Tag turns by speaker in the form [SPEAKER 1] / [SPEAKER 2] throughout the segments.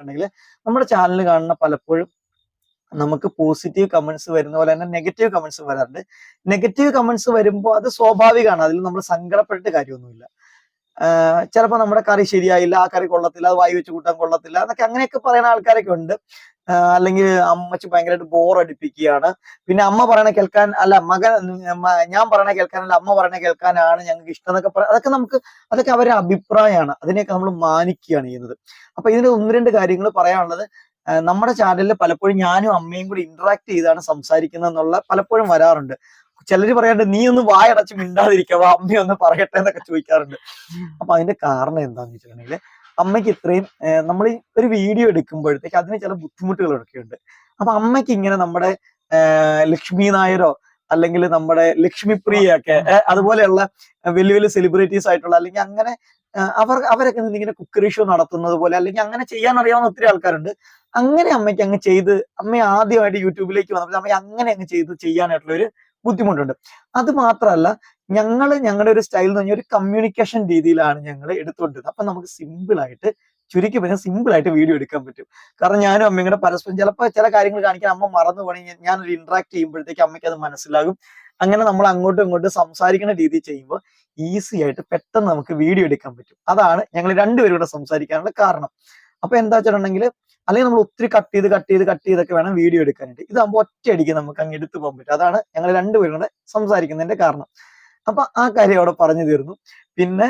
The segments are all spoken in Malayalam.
[SPEAKER 1] ഉണ്ടെങ്കിൽ നമ്മുടെ ചാനൽ കാണുന്ന പലപ്പോഴും നമുക്ക് പോസിറ്റീവ് കമന്റ്സ് വരുന്ന പോലെ തന്നെ നെഗറ്റീവ് കമന്റ്സ് വരാറുണ്ട്. നെഗറ്റീവ് കമന്റ്സ് വരുമ്പോൾ അത് സ്വാഭാവികമാണ്. അതിൽ നമ്മൾ സങ്കടപ്പെട്ടിട്ട് കാര്യമൊന്നുമില്ല. ചിലപ്പോൾ നമ്മുടെ കറി ശരിയായില്ല ആ കറി കൊള്ളത്തില്ല അത് വായി വെച്ച് കൂട്ടാൻ കൊള്ളത്തില്ല എന്നൊക്കെ അങ്ങനെയൊക്കെ പറയുന്ന ആൾക്കാരൊക്കെ ഉണ്ട്. അല്ലെങ്കിൽ അമ്മച്ചി ഭയങ്കരമായിട്ട് ബോർ അടിപ്പിക്കുകയാണ്. പിന്നെ അമ്മ പറയണ കേൾക്കാൻ അല്ല മകൻ ഞാൻ പറയണ കേൾക്കാൻ അല്ല അമ്മ പറയണ കേൾക്കാനാണ് ഞങ്ങൾക്ക് ഇഷ്ടം എന്നൊക്കെ പറയാം അതൊക്കെ നമുക്ക് അതൊക്കെ അവരുടെ അഭിപ്രായമാണ്. അതിനെയൊക്കെ നമ്മൾ മാനിക്കുകയാണ് ചെയ്യുന്നത്. അപ്പൊ ഇതിന് ഒന്ന് രണ്ട് കാര്യങ്ങൾ പറയാനുള്ളത്. നമ്മുടെ ചാനലിൽ പലപ്പോഴും ഞാനും അമ്മയും കൂടി ഇന്ററാക്ട് ചെയ്താണ് സംസാരിക്കുന്നത് എന്നുള്ള പലപ്പോഴും വരാറുണ്ട്. ചിലര് പറയാണ്ട് നീ ഒന്ന് വായടച്ച് മിണ്ടാതിരിക്കാവോ അമ്മ ഒന്ന് പറയട്ടെ എന്നൊക്കെ ചോദിക്കാറുണ്ട്. അപ്പൊ അതിന്റെ കാരണം എന്താന്ന് വെച്ചിട്ടുണ്ടെങ്കിൽ അമ്മയ്ക്ക് ഇത്രയും നമ്മൾ ഒരു വീഡിയോ എടുക്കുമ്പോഴത്തേക്ക് അതിന് ചില ബുദ്ധിമുട്ടുകളൊക്കെ ഉണ്ട് അപ്പൊ അമ്മയ്ക്ക് ഇങ്ങനെ നമ്മുടെ ലക്ഷ്മി നായരോ അല്ലെങ്കിൽ നമ്മുടെ ലക്ഷ്മി പ്രിയൊക്കെ അതുപോലെയുള്ള വലിയ വലിയ സെലിബ്രിറ്റീസ് ആയിട്ടുള്ള അല്ലെങ്കിൽ അങ്ങനെ അവർ അവരൊക്കെ ഇങ്ങനെ കുക്കറി ഷോ നടത്തുന്നത് പോലെ അല്ലെങ്കിൽ അങ്ങനെ ചെയ്യാൻ അറിയാവുന്ന ഒത്തിരി ആൾക്കാരുണ്ട്. അങ്ങനെ അമ്മയ്ക്ക് അങ്ങ് ചെയ്ത് അമ്മ ആദ്യമായിട്ട് യൂട്യൂബിലേക്ക് വന്നപ്പോൾ അമ്മ അങ്ങനെ അങ്ങ് ചെയ്ത് ചെയ്യാനായിട്ടുള്ള ഒരു ബുദ്ധിമുട്ടുണ്ട്. അത് മാത്രമല്ല ഞങ്ങൾ ഞങ്ങളുടെ ഒരു സ്റ്റൈൽ എന്ന് പറഞ്ഞാൽ ഒരു കമ്മ്യൂണിക്കേഷൻ രീതിയിലാണ് ഞങ്ങൾ എടുത്തുകൊണ്ടിരുന്നത്. അപ്പൊ നമുക്ക് സിമ്പിൾ ആയിട്ട് ചുരുക്കി പറഞ്ഞാൽ സിമ്പിൾ ആയിട്ട് വീഡിയോ എടുക്കാൻ പറ്റും. കാരണം ഞാനും അമ്മയും കൂടെ പരസ്പരം ചിലപ്പോൾ ചില കാര്യങ്ങൾ കാണിക്കാൻ അമ്മ മറന്നു പോകണമെങ്കിൽ ഞാനൊരു ഇന്ററാക്ട് ചെയ്യുമ്പോഴത്തേക്ക് അമ്മയ്ക്ക് അത് മനസ്സിലാകും. അങ്ങനെ നമ്മൾ അങ്ങോട്ടും ഇങ്ങോട്ടും സംസാരിക്കുന്ന രീതി ചെയ്യുമ്പോൾ ഈസി ആയിട്ട് പെട്ടെന്ന് നമുക്ക് വീഡിയോ എടുക്കാൻ പറ്റും. അതാണ് ഞങ്ങൾ രണ്ടുപേരും കൂടെ സംസാരിക്കാനുള്ള കാരണം. അപ്പൊ എന്താ വെച്ചിട്ടുണ്ടെങ്കിൽ അല്ലെങ്കിൽ നമ്മൾ ഒത്തിരി കട്ട് ചെയ്ത് കട്ട് ചെയ്ത് കട്ട് ചെയ്തൊക്കെ വേണം വീഡിയോ എടുക്കാനായിട്ട്. ഇതാകുമ്പോൾ ഒറ്റയടിക്ക് നമുക്ക് അങ്ങ് എടുത്തു പോകാൻ പറ്റും. അതാണ് ഞങ്ങൾ രണ്ടുപേരും കൂടെ സംസാരിക്കുന്നതിന്റെ കാരണം. അപ്പൊ ആ കാര്യം അവിടെ പറഞ്ഞു തീർന്നു. പിന്നെ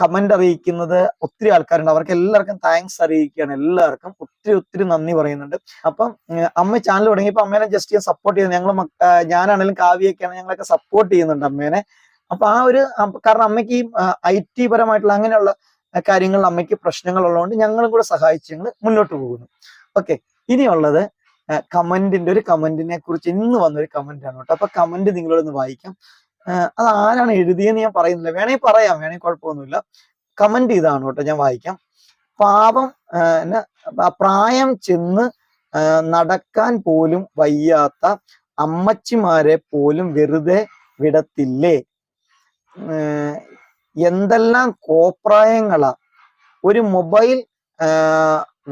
[SPEAKER 1] കമന്റ് അറിയിക്കുന്നത് ഒത്തിരി ആൾക്കാരുണ്ട്. അവർക്ക് എല്ലാവർക്കും താങ്ക്സ് അറിയിക്കുകയാണ് എല്ലാവർക്കും. ഒത്തിരി ഒത്തിരി നന്ദി പറയുന്നുണ്ട്. അപ്പം അമ്മ ചാനൽ തുടങ്ങിയപ്പോൾ അമ്മേനെ ജസ്റ്റ് സപ്പോർട്ട് ചെയ്യുന്നു. ഞങ്ങൾ ഞാനാണെങ്കിലും കാവ്യൊക്കെയാണ് ഞങ്ങളൊക്കെ സപ്പോർട്ട് ചെയ്യുന്നുണ്ട് അമ്മേനെ. അപ്പൊ ആ ഒരു കാരണം അമ്മയ്ക്ക് ഈ ഐ ടി പരമായിട്ടുള്ള അങ്ങനെയുള്ള ആ, കാര്യങ്ങളിൽ അമ്മയ്ക്ക് പ്രശ്നങ്ങൾ ഉള്ളതുകൊണ്ട് ഞങ്ങളും കൂടെ സഹായിച്ച് ഞങ്ങൾ മുന്നോട്ട് പോകുന്നു. ഓക്കെ ഇനിയുള്ളത് കമന്റിന്റെ ഒരു കമന്റിനെ കുറിച്ച് ഇന്ന് വന്നൊരു കമന്റ് ആണ് കേട്ടോ. അപ്പൊ കമന്റ് നിങ്ങളോടൊന്ന് വായിക്കാം. അത് ആരാണ് എഴുതിയെന്ന് ഞാൻ പറയുന്നില്ല. വേണേ പറയാം വേണമെങ്കിൽ കുഴപ്പമൊന്നുമില്ല. കമന്റ് ഇതാണ് കേട്ടോ ഞാൻ വായിക്കാം. പാപം പ്രായം ചെന്ന് നടക്കാൻ പോലും വയ്യാത്ത അമ്മച്ചിമാരെ പോലും വെറുതെ വിടത്തില്ലേ? എന്തെല്ലാം കോപ്രായങ്ങളാ? ഒരു മൊബൈൽ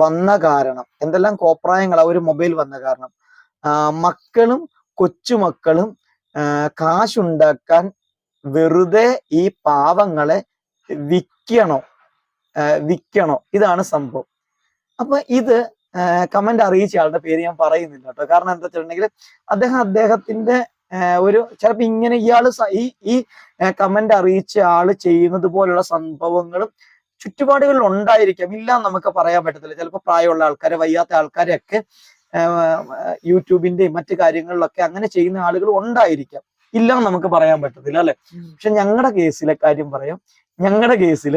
[SPEAKER 1] വന്ന കാരണം. എന്തെല്ലാം കോപ്രായങ്ങളാ ഒരു മൊബൈൽ വന്ന കാരണം? മക്കളും കൊച്ചുമക്കളും കാശുണ്ടാക്കാൻ വെറുതെ ഈ പാവങ്ങളെ വിൽക്കണോ വിൽക്കണോ ഇതാണ് സംഭവം. അപ്പൊ ഇത് കമന്റ് അറിയിച്ച ആളുടെ പേര് ഞാൻ പറയുന്നില്ല കേട്ടോ. കാരണം എന്താ വെച്ചിട്ടുണ്ടെങ്കിൽ അദ്ദേഹം അദ്ദേഹത്തിന്റെ ഒരു ചിലപ്പോ ഇങ്ങനെ ഇയാൾ ഈ ഈ കമന്റ് അറിയിച്ച ആൾ ചെയ്യുന്നത് പോലുള്ള സംഭവങ്ങളും ചുറ്റുപാടുകളിൽ ഉണ്ടായിരിക്കാം. ഇല്ല നമുക്ക് പറയാൻ പറ്റത്തില്ല. ചിലപ്പോൾ പ്രായമുള്ള ആൾക്കാരെ വയ്യാത്ത ആൾക്കാരെയൊക്കെ യൂട്യൂബിന്റെയും മറ്റു കാര്യങ്ങളിലൊക്കെ അങ്ങനെ ചെയ്യുന്ന ആളുകൾ ഉണ്ടായിരിക്കാം. ഇല്ല നമുക്ക് പറയാൻ പറ്റത്തില്ല അല്ലെ? പക്ഷെ ഞങ്ങളുടെ കേസിലെ കാര്യം പറയാം. ഞങ്ങളുടെ കേസിൽ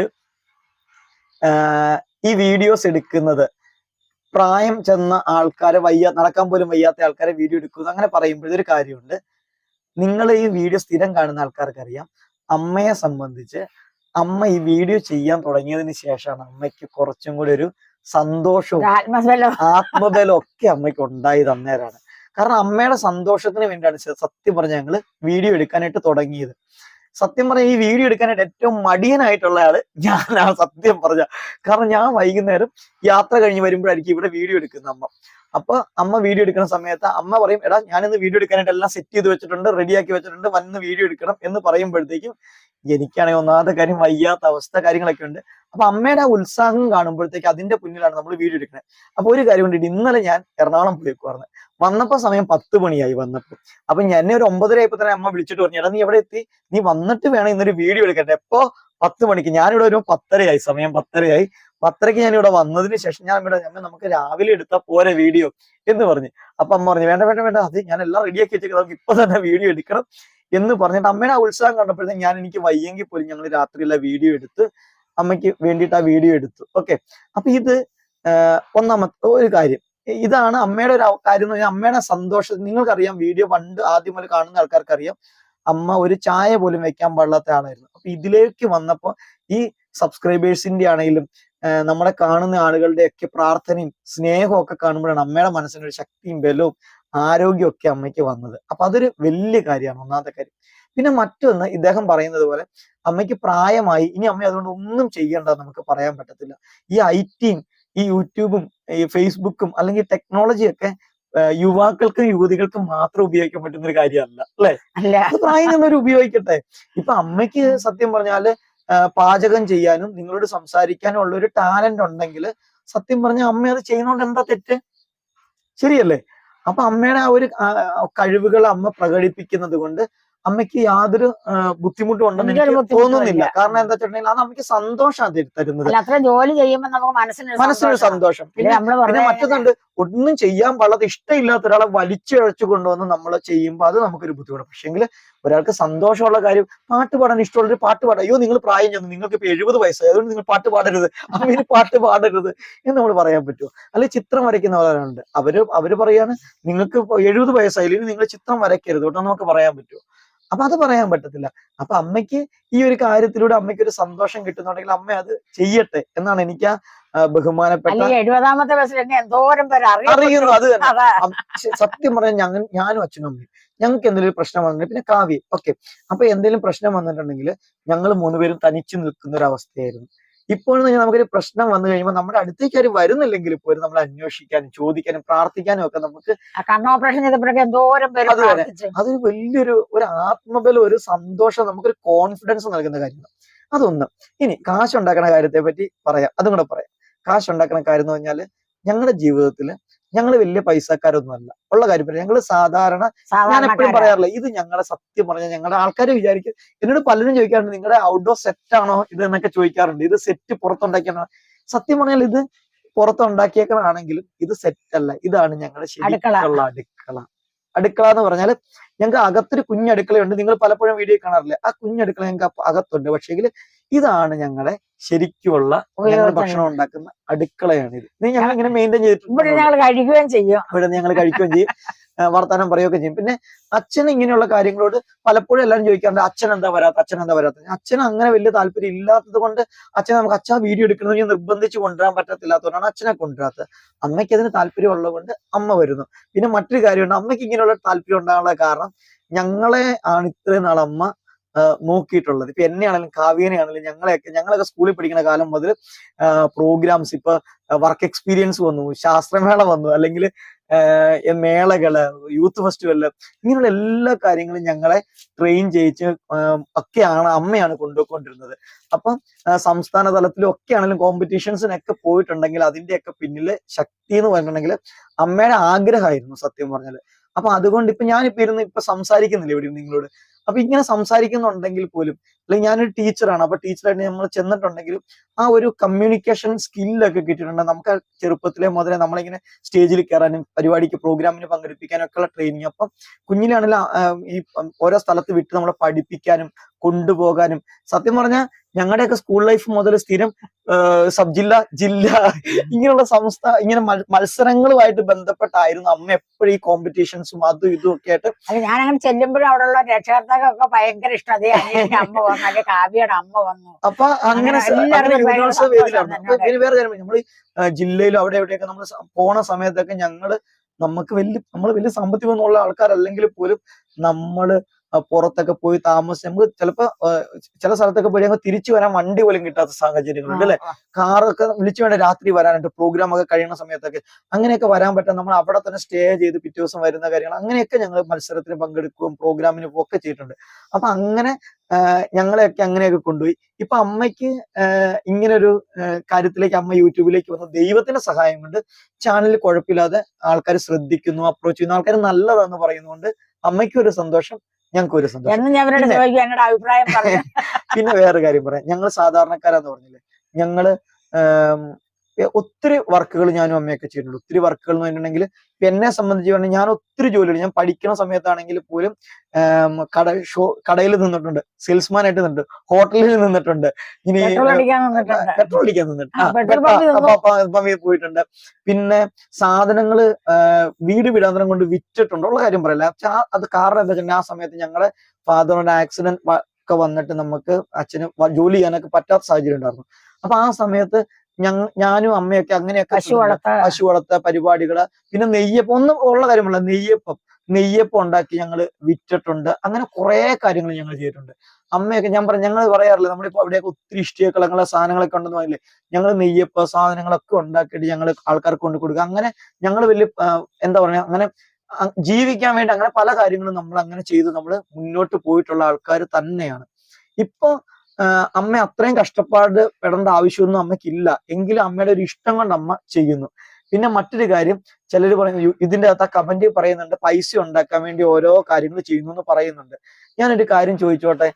[SPEAKER 1] ഈ വീഡിയോസ് എടുക്കുന്നത് പ്രായം ചെന്ന ആൾക്കാരെ വയ്യ നടക്കാൻ പോലും വയ്യാത്ത ആൾക്കാരെ വീഡിയോ എടുക്കുന്നത് അങ്ങനെ പറയുമ്പോഴൊരു കാര്യമുണ്ട്. നിങ്ങൾ ഈ വീഡിയോ സ്ഥിരം കാണുന്ന ആൾക്കാർക്കറിയാം. അമ്മയെ സംബന്ധിച്ച് അമ്മ ഈ വീഡിയോ ചെയ്യാൻ തുടങ്ങിയതിന് ശേഷമാണ് അമ്മയ്ക്ക് കുറച്ചും കൂടി ഒരു സന്തോഷവും
[SPEAKER 2] ആത്മബലം
[SPEAKER 1] ഒക്കെ അമ്മയ്ക്ക് ഉണ്ടായത് അന്നേരമാണ് കാരണം അമ്മയുടെ സന്തോഷത്തിന് വേണ്ടിയാണ് സത്യം പറഞ്ഞ ഞങ്ങൾ വീഡിയോ എടുക്കാനായിട്ട് തുടങ്ങിയത്. സത്യം പറഞ്ഞ ഈ വീഡിയോ എടുക്കാനായിട്ട് ഏറ്റവും മടിയനായിട്ടുള്ള ആൾ ഞാനാണ് സത്യം പറഞ്ഞ. കാരണം ഞാൻ വൈകുന്നേരം യാത്ര കഴിഞ്ഞ് വരുമ്പോഴായിരിക്കും ഇവിടെ വീഡിയോ എടുക്കുന്ന അമ്മ. അപ്പൊ അമ്മ വീഡിയോ എടുക്കുന്ന സമയത്ത് അമ്മ പറയും എടാ ഞാനിന്ന് വീഡിയോ എടുക്കാനായിട്ട് എല്ലാം സെറ്റ് ചെയ്ത് വെച്ചിട്ടുണ്ട് റെഡിയാക്കി വെച്ചിട്ടുണ്ട് വന്ന് വീഡിയോ എടുക്കണം എന്ന് പറയുമ്പോഴത്തേക്കും എനിക്കാണെങ്കിൽ ഒന്നാമത്തെ കാര്യം വയ്യാത്ത അവസ്ഥ കാര്യങ്ങളൊക്കെ ഉണ്ട്. അപ്പൊ അമ്മയുടെ ഉത്സാഹം കാണുമ്പോഴത്തേക്ക് അതിന്റെ പിന്നിലാണ് നമ്മൾ വീഡിയോ എടുക്കുന്നത് അപ്പൊ ഒരു കാര്യം കൊണ്ടിട്ട് ഇന്നലെ ഞാൻ എറണാകുളം പോയിക്കുവായിരുന്നു. വന്നപ്പോ സമയം പത്ത് മണിയായി വന്നപ്പോ. അപ്പൊ എന്നെ ഒരു ഒമ്പതര തന്നെ അമ്മ വിളിച്ചിട്ട് പറഞ്ഞു എടാ നീ എവിടെ എത്തി? നീ വന്നിട്ട് വേണം ഇന്നൊരു വീഡിയോ എടുക്കട്ടെ. എപ്പോ? പത്ത് മണിക്ക്. ഞാനിവിടെ ഒരു പത്തരയായി സമയം പത്തരയായി. പത്തരയ്ക്ക് ഞാൻ ഇവിടെ വന്നതിന് ശേഷം ഞാൻ ഇവിടെ അമ്മ നമുക്ക് രാവിലെ എടുത്ത പോരെ വീഡിയോ എന്ന് പറഞ്ഞു. അപ്പൊ അമ്മ പറഞ്ഞു വേണ്ട വേണ്ട വേണ്ട അത് ഞാൻ എല്ലാം റെഡിയാക്കി നമുക്ക് ഇപ്പൊ തന്നെ വീഡിയോ എടുക്കണം. എന്ന് പറഞ്ഞിട്ട് അമ്മയുടെ ഉത്സാഹം കണ്ടപ്പോഴത്തേക്ക് ഞാൻ എനിക്ക് വയ്യെങ്കിൽ പോലും ഞങ്ങൾ രാത്രിയിലെ വീഡിയോ എടുത്ത് അമ്മയ്ക്ക് വേണ്ടിയിട്ട് ആ വീഡിയോ എടുത്തു. ഓക്കെ അപ്പൊ ഇത് ഒന്നാമത്തെ ഒരു കാര്യം. ഇതാണ് അമ്മയുടെ ഒരു കാര്യം എന്ന് പറഞ്ഞാൽ അമ്മയുടെ സന്തോഷം. നിങ്ങൾക്കറിയാം വീഡിയോ പണ്ട് ആദ്യം മുതൽ കാണുന്ന ആൾക്കാർക്ക് അറിയാം അമ്മ ഒരു ചായ പോലും വെക്കാൻ പാടില്ലാത്ത ആളായിരുന്നു. അപ്പൊ ഇതിലേക്ക് വന്നപ്പോ ഈ സബ്സ്ക്രൈബേഴ്സിന്റെ ആണെങ്കിലും നമ്മളെ കാണുന്ന ആളുകളുടെ ഒക്കെ പ്രാർത്ഥനയും സ്നേഹവും ഒക്കെ കാണുമ്പോഴാണ് അമ്മയുടെ മനസ്സിനൊരു ശക്തിയും ബലവും ആരോഗ്യവും ഒക്കെ അമ്മയ്ക്ക് വന്നത്. അപ്പൊ അതൊരു വലിയ കാര്യമാണ് ഒന്നാമത്തെ കാര്യം. പിന്നെ മറ്റൊന്ന് ഇദ്ദേഹം പറയുന്നത് പോലെ അമ്മയ്ക്ക് പ്രായമായി ഇനി അമ്മ അതുകൊണ്ട് ഒന്നും ചെയ്യേണ്ട നമുക്ക് പറയാൻ പറ്റത്തില്ല. ഈ ഐ ടിയും ഈ യൂട്യൂബും ഈ ഫേസ്ബുക്കും അല്ലെങ്കിൽ ടെക്നോളജിയൊക്കെ യുവാക്കൾക്കും യുവതികൾക്കും മാത്രം ഉപയോഗിക്കാൻ പറ്റുന്ന ഒരു കാര്യമല്ല അല്ലെ? പ്രായം നമ്മൾ ഉപയോഗിക്കട്ടെ. ഇപ്പൊ അമ്മയ്ക്ക് സത്യം പറഞ്ഞാൽ പാചകം ചെയ്യാനും നിങ്ങളോട് സംസാരിക്കാനും ഉള്ള ഒരു ടാലന്റ് ഉണ്ടെങ്കിൽ സത്യം പറഞ്ഞ അമ്മ അത് ചെയ്യുന്നോണ്ട് എന്താ തെറ്റ്? ശരിയല്ലേ? അപ്പൊ അമ്മയുടെ ആ ഒരു കഴിവുകൾ അമ്മ പ്രകടിപ്പിക്കുന്നത് കൊണ്ട് അമ്മയ്ക്ക് യാതൊരു ബുദ്ധിമുട്ടും ഉണ്ടെന്ന് എനിക്ക് തോന്നുന്നില്ല. കാരണം എന്താ വെച്ചിട്ടുണ്ടെങ്കിൽ അത് അമ്മയ്ക്ക് സന്തോഷമാണ് തരുന്നത്.
[SPEAKER 2] അത്ര ജോലി ചെയ്യുമ്പോൾ നമുക്ക് മനസ്സിനൊരു
[SPEAKER 1] മനസ്സിനൊരു
[SPEAKER 2] സന്തോഷം. പിന്നെ
[SPEAKER 1] പിന്നെ മറ്റൊന്നുണ്ട്. ഒന്നും ചെയ്യാൻ വളരെ ഇഷ്ടമില്ലാത്ത ഒരാളെ വലിച്ചിഴച്ചു കൊണ്ടുവന്ന് നമ്മൾ ചെയ്യുമ്പോൾ അത് നമുക്കൊരു ബുദ്ധിമുട്ട് പക്ഷെങ്കിൽ ഒരാൾക്ക് സന്തോഷമുള്ള കാര്യം പാട്ട് പാടാൻ ഇഷ്ടമുള്ളൊരു പാട്ട് പാടാം. അയ്യോ നിങ്ങൾ പ്രായം ചെന്നു. നിങ്ങൾക്ക് ഇപ്പൊ എഴുപത് വയസ്സായി. അതുകൊണ്ട് നിങ്ങൾ പാട്ട് പാടരുത്. അമ്മീന് പാട്ട് പാടരുത് എന്ന് നമ്മൾ പറയാൻ പറ്റുമോ അല്ലെ ചിത്രം വരയ്ക്കുന്നവരുണ്ട് അവർ അവർ പറയാണ് നിങ്ങൾക്ക് എഴുപത് വയസ്സായില്ലെങ്കിൽ നിങ്ങൾ ചിത്രം വരയ്ക്കരുത്. കേട്ടോ നമുക്ക് പറയാൻ പറ്റുമോ അപ്പൊ അത് പറയാൻ പറ്റത്തില്ല. അപ്പൊ അമ്മയ്ക്ക് ഈ ഒരു കാര്യത്തിലൂടെ അമ്മയ്ക്ക് ഒരു സന്തോഷം കിട്ടുന്നുണ്ടെങ്കിൽ അമ്മ അത് ചെയ്യട്ടെ എന്നാണ് എനിക്ക് ആ ബഹുമാനപ്പെട്ട
[SPEAKER 2] അല്ല ഈ എഴുപതാമത്തെ വയസ്സിൽ എന്നെ എന്തോരം പേര്
[SPEAKER 1] അറിയുന്നു അത് തന്നെ. സത്യം പറയാൻ ഞങ്ങൾ ഞാനും അച്ഛനും അമ്മയും ഞങ്ങൾക്ക് എന്തെങ്കിലും പ്രശ്നം വന്നിട്ടുണ്ട് പിന്നെ കാവ്യ ഓക്കെ. അപ്പൊ എന്തെങ്കിലും പ്രശ്നം വന്നിട്ടുണ്ടെങ്കിൽ ഞങ്ങൾ മൂന്നുപേരും തനിച്ചു നിൽക്കുന്ന ഒരു അവസ്ഥയായിരുന്നു. ഇപ്പോഴെന്ന് പറഞ്ഞാൽ നമുക്കൊരു പ്രശ്നം വന്നു കഴിയുമ്പോൾ നമ്മുടെ അടുത്തേക്ക് ആരും വരുന്നില്ലെങ്കിൽ പോലും നമ്മൾ അന്വേഷിക്കാനും ചോദിക്കാനും പ്രാർത്ഥിക്കാനും ഒക്കെ നമുക്ക്
[SPEAKER 2] ചെയ്തപ്പോഴൊക്കെ എന്തോരം പേര്
[SPEAKER 1] അതൊരു വലിയൊരു ഒരു ആത്മബലം ഒരു സന്തോഷം നമുക്കൊരു കോൺഫിഡൻസ് നൽകുന്ന കാര്യമാണ് അതൊന്ന്. ഇനി കാശുണ്ടാക്കുന്ന കാര്യത്തെ പറ്റി പറയാം. അതും കൂടെ പറയാം. കാശുണ്ടാക്കുന്ന കാര്യം എന്ന് പറഞ്ഞാൽ ഞങ്ങളുടെ ജീവിതത്തിൽ ഞങ്ങൾ വലിയ പൈസക്കാരൊന്നുമല്ല. ഉള്ള കാര്യം പറയാം. ഞങ്ങൾ സാധാരണ ഞാൻ എപ്പോഴും പറയാറില്ല ഇത് ഞങ്ങളുടെ സത്യം പറഞ്ഞാൽ ഞങ്ങളുടെ ആൾക്കാർ വിചാരിക്കും എന്നോട് പലരും ചോദിക്കാറുണ്ട് നിങ്ങളുടെ ഔട്ട്ഡോർ സെറ്റ് ആണോ ഇത്? എന്നൊക്കെ ചോദിക്കാറുണ്ട്. ഇത് സെറ്റ് പുറത്തുണ്ടാക്കിയാണോ? സത്യം പറഞ്ഞാൽ ഇത് പുറത്തുണ്ടാക്കിയേക്കണാണെങ്കിലും ഇത് സെറ്റ് അല്ല. ഇതാണ് ഞങ്ങളുടെ. ശരിക്കുള്ള അടുക്കള. അടുക്കള. എന്ന് പറഞ്ഞാൽ ഞങ്ങൾക്ക് അകത്തൊരു കുഞ്ഞടുക്കളയുണ്ട്. നിങ്ങൾ പലപ്പോഴും വീഡിയോ കാണാറില്ലേ? ആ കുഞ്ഞടുക്കള ഞങ്ങൾക്ക് അകത്തുണ്ട്. പക്ഷേങ്കിൽ ഇതാണ് ഞങ്ങളെ ശരിക്കുള്ള ഞങ്ങൾ ഭക്ഷണം ഉണ്ടാക്കുന്ന അടുക്കളയാണ് ഇത് ഞങ്ങൾ ഇങ്ങനെ മെയിന്റെയിൻ ചെയ്തിട്ടുണ്ട്
[SPEAKER 2] ഞങ്ങൾ കഴിക്കുകയും ചെയ്യും.
[SPEAKER 1] ഇവിടെ ഞങ്ങൾ കഴിക്കുകയും ചെയ്യും. വർത്തമാനം വർത്താനം പറയുകയൊക്കെ ചെയ്യും. പിന്നെ അച്ഛൻ ഇങ്ങനെയുള്ള കാര്യങ്ങളോട് പലപ്പോഴും എല്ലാവരും ചോദിക്കാറുണ്ട് അച്ഛൻ എന്താ വരാത്ത? അച്ഛൻ എന്താ വരാത്ത? അച്ഛൻ അങ്ങനെ വലിയ താല്പര്യം ഇല്ലാത്തത് കൊണ്ട് അച്ഛൻ നമുക്ക് അച്ഛാ വീഡിയോ എടുക്കണമെങ്കിൽ നിർബന്ധിച്ച് കൊണ്ടുവരാൻ പറ്റത്തില്ലാത്തതുകൊണ്ടാണ് അച്ഛനെ കൊണ്ടുവരാത്തത്. അമ്മയ്ക്ക് അതിന് താല്പര്യം ഉള്ളതുകൊണ്ട് അമ്മ വരുന്നു. പിന്നെ മറ്റൊരു കാര്യമുണ്ട് അമ്മയ്ക്ക് ഇങ്ങനെയുള്ള താല്പര്യം ഉണ്ടാകാനുള്ള കാരണം ഞങ്ങളെ ആണ് ഇത്രയും നാൾ അമ്മ നോക്കിയിട്ടുള്ളത്. ഇപ്പൊ എന്നെയാണെങ്കിലും കാവ്യനെയാണെങ്കിലും ഞങ്ങളെയൊക്കെ ഞങ്ങളൊക്കെ സ്കൂളിൽ പഠിക്കുന്ന കാലം മുതൽ പ്രോഗ്രാംസ് ഇപ്പൊ വർക്ക് എക്സ്പീരിയൻസ് വന്നു ശാസ്ത്രമേള വന്നു അല്ലെങ്കിൽ മേളകൾ യൂത്ത് ഫെസ്റ്റിവൽ ഇങ്ങനെയുള്ള എല്ലാ കാര്യങ്ങളും ഞങ്ങളെ ട്രെയിൻ ചെയ്യിച്ച് ഒക്കെയാണ് അമ്മയാണ് കൊണ്ടുപോയിക്കൊണ്ടിരുന്നത് അപ്പം സംസ്ഥാന തലത്തിലും ഒക്കെ ആണെങ്കിലും കോമ്പറ്റീഷൻസിനൊക്കെ പോയിട്ടുണ്ടെങ്കിൽ അതിന്റെയൊക്കെ പിന്നിൽ ശക്തി എന്ന് പറഞ്ഞിട്ടുണ്ടെങ്കിൽ അമ്മയുടെ ആഗ്രഹമായിരുന്നു സത്യം പറഞ്ഞാൽ. അപ്പൊ അതുകൊണ്ട് ഇപ്പൊ ഞാനിപ്പോ ഇരുന്ന് ഇപ്പൊ സംസാരിക്കുന്നില്ല ഇവിടെ നിങ്ങളോട്. അപ്പൊ ഇങ്ങനെ സംസാരിക്കുന്നുണ്ടെങ്കിൽ പോലും അല്ലെങ്കിൽ ഞാനൊരു ടീച്ചറാണ് അപ്പൊ ടീച്ചറായിട്ട് നമ്മൾ ചെന്നിട്ടുണ്ടെങ്കിലും ആ ഒരു കമ്മ്യൂണിക്കേഷൻ സ്കില്ലൊക്കെ കിട്ടിയിട്ടുണ്ട്. നമുക്ക് ചെറുപ്പത്തിലെ മുതലേ നമ്മളിങ്ങനെ സ്റ്റേജിൽ കയറാനും പരിപാടിക്ക് പ്രോഗ്രാമിന് പങ്കെടുപ്പിക്കാനും ഒക്കെ ഉള്ള ട്രെയിനിങ് അപ്പം കുഞ്ഞിലാണെങ്കിൽ ഈ ഓരോ സ്ഥലത്ത് വിട്ട് നമ്മളെ പഠിപ്പിക്കാനും കൊണ്ടുപോകാനും സത്യം പറഞ്ഞാൽ ഞങ്ങളുടെയൊക്കെ സ്കൂൾ ലൈഫ് മുതൽ സ്ഥിരം സബ് ജില്ല ജില്ല ഇങ്ങനെയുള്ള സംസ്ഥാന ഇങ്ങനെ മത്സരങ്ങളുമായിട്ട് ബന്ധപ്പെട്ടായിരുന്നു അമ്മ എപ്പോഴും ഈ കോമ്പറ്റീഷൻസും അതും ഇതും ഒക്കെ ആയിട്ട്.
[SPEAKER 2] ഞാൻ ചെല്ലുമ്പോഴും അവിടെയുള്ള രക്ഷകർത്താക്കൾക്ക് ഭയങ്കര ഇഷ്ടം. അതേ അനിയന്റെ അമ്മ വന്നു അല്ലെ കാവ്യയുടെ അമ്മ വന്നു.
[SPEAKER 1] അപ്പൊ അങ്ങനെ നമ്മൾ ജില്ലയിലും അവിടെ എവിടെയൊക്കെ നമ്മൾ പോണ സമയത്തൊക്കെ ഞങ്ങൾ നമുക്ക് വലിയ നമ്മൾ വലിയ സാമ്പത്തികമൊന്നുള്ള ആൾക്കാരല്ലെങ്കിൽ പോലും നമ്മൾ പുറത്തൊക്കെ പോയി താമസിച്ച് നമുക്ക് ചിലപ്പോ ചില സ്ഥലത്തൊക്കെ പോയി ഞങ്ങൾ തിരിച്ചു വരാൻ വണ്ടി പോലും കിട്ടാത്ത സാഹചര്യങ്ങളുണ്ട് അല്ലെ? കാറൊക്കെ വിളിച്ചു വേണ്ട രാത്രി വരാനായിട്ട് പ്രോഗ്രാം ഒക്കെ കഴിയുന്ന സമയത്തൊക്കെ. അങ്ങനെയൊക്കെ വരാൻ പറ്റാൻ നമ്മൾ അവിടെ തന്നെ സ്റ്റേ ചെയ്ത് പിറ്റേ ദിവസം വരുന്ന കാര്യങ്ങൾ അങ്ങനെയൊക്കെ ഞങ്ങൾ മത്സരത്തിന് പങ്കെടുക്കുകയും പ്രോഗ്രാമിനും ഒക്കെ ചെയ്തിട്ടുണ്ട്. അപ്പൊ അങ്ങനെ ഞങ്ങളെയൊക്കെ അങ്ങനെയൊക്കെ കൊണ്ടുപോയി. ഇപ്പൊ അമ്മയ്ക്ക് ഇങ്ങനൊരു കാര്യത്തിലേക്ക് അമ്മ യൂട്യൂബിലേക്ക് വന്ന ദൈവത്തിന്റെ സഹായം കൊണ്ട് ചാനൽ കുഴപ്പമില്ലാതെ ആൾക്കാർ ശ്രദ്ധിക്കുന്നു അപ്രോച്ച് ചെയ്യുന്നു. ആൾക്കാർ നല്ലതാന്ന് പറയുന്നതുകൊണ്ട് അമ്മയ്ക്കും ഒരു സന്തോഷം. ഞങ്ങൾക്കും ഒരു സന്തോഷം
[SPEAKER 2] ഞാൻ അവരോട്
[SPEAKER 1] പിന്നെ-
[SPEAKER 2] ചോദിക്കും എന്നോട് അഭിപ്രായം പറഞ്ഞു?
[SPEAKER 1] പിന്നെ വേറെ കാര്യം പറയാം. ഞങ്ങൾ സാധാരണക്കാരാന്ന് പറഞ്ഞില്ലേ? ഞങ്ങൾ ഒത്തിരി വർക്കുകൾ ഞാനും അമ്മയൊക്കെ ചെയ്തിട്ടുണ്ട്. ഒത്തിരി വർക്കുകൾ എന്ന് പറഞ്ഞിട്ടുണ്ടെങ്കിൽ എന്നെ സംബന്ധിച്ച് പറഞ്ഞാൽ ഞാൻ ഒത്തിരി ജോലിയുണ്ട് ഞാൻ പഠിക്കുന്ന സമയത്താണെങ്കിൽ പോലും കട ഷോ കടയിൽ നിന്നിട്ടുണ്ട്. സെയിൽസ്മാൻ ആയിട്ട് നിന്നിട്ടുണ്ട്. ഹോട്ടലിൽ നിന്നിട്ടുണ്ട്. ഇനി
[SPEAKER 2] പെട്രോൾ അടിക്കാൻ നിന്നിട്ടുണ്ട്.
[SPEAKER 1] പോയിട്ടുണ്ട്. പിന്നെ സാധനങ്ങൾ വീട് വിടാന്തരം കൊണ്ട് വിറ്റിട്ടുണ്ട്. ഉള്ള കാര്യം പറയില്ല. അത് കാരണം എന്താ വെച്ചാൽ ആ സമയത്ത് ഞങ്ങളെ ഫാദറിന്റെ ആക്സിഡന്റ് ഒക്കെ വന്നിട്ട് നമുക്ക് അച്ഛന് ജോലി ചെയ്യാനൊക്കെ പറ്റാത്ത സാഹചര്യം ഉണ്ടായിരുന്നു. അപ്പൊ ആ സമയത്ത് ഞാനും അമ്മയൊക്കെ അങ്ങനെയൊക്കെ
[SPEAKER 2] പശു വളർത്ത
[SPEAKER 1] പശു വളർത്ത പരിപാടികൾ. പിന്നെ നെയ്യപ്പം ഒന്നും ഉള്ള കാര്യമല്ല. നെയ്യപ്പം നെയ്യപ്പം ഉണ്ടാക്കി ഞങ്ങൾ വിറ്റിട്ടുണ്ട്. അങ്ങനെ കുറെ കാര്യങ്ങൾ ഞങ്ങൾ ചെയ്തിട്ടുണ്ട്. അമ്മയൊക്കെ ഞാൻ പറഞ്ഞു ഞങ്ങൾ പറയാറില്ല നമ്മളിപ്പോ അവിടെയൊക്കെ ഒത്തിരി ഇഷ്ടികക്കളങ്ങളെ സാധനങ്ങളൊക്കെ ഉണ്ടെന്ന് പറയില്ലേ ഞങ്ങൾ നെയ്യപ്പ സാധനങ്ങളൊക്കെ ഉണ്ടാക്കിയിട്ട് ഞങ്ങൾ ആൾക്കാർക്ക് കൊണ്ട് കൊടുക്കുക. അങ്ങനെ ഞങ്ങൾ വലിയ എന്താ പറയാ അങ്ങനെ ജീവിക്കാൻ വേണ്ടി അങ്ങനെ പല കാര്യങ്ങളും നമ്മൾ അങ്ങനെ ചെയ്ത് നമ്മൾ മുന്നോട്ട് പോയിട്ടുള്ള ആൾക്കാർ തന്നെയാണ്. ഇപ്പൊ അമ്മ അത്രയും കഷ്ടപ്പാട് പെടേണ്ട ആവശ്യമൊന്നും അമ്മയ്ക്കില്ല. എങ്കിലും അമ്മയുടെ ഒരു ഇഷ്ടം കൊണ്ട് അമ്മ ചെയ്യുന്നു. പിന്നെ മറ്റൊരു കാര്യം ചിലർ പറയുന്നു "യു- ഇതിന്റെ അകത്ത് ആ കമന്റ് പറയുന്നുണ്ട് പൈസ ഉണ്ടാക്കാൻ വേണ്ടി ഓരോ കാര്യങ്ങൾ ചെയ്യുന്നു എന്ന് പറയുന്നുണ്ട്. ഞാനൊരു കാര്യം ചോദിച്ചോട്ടെ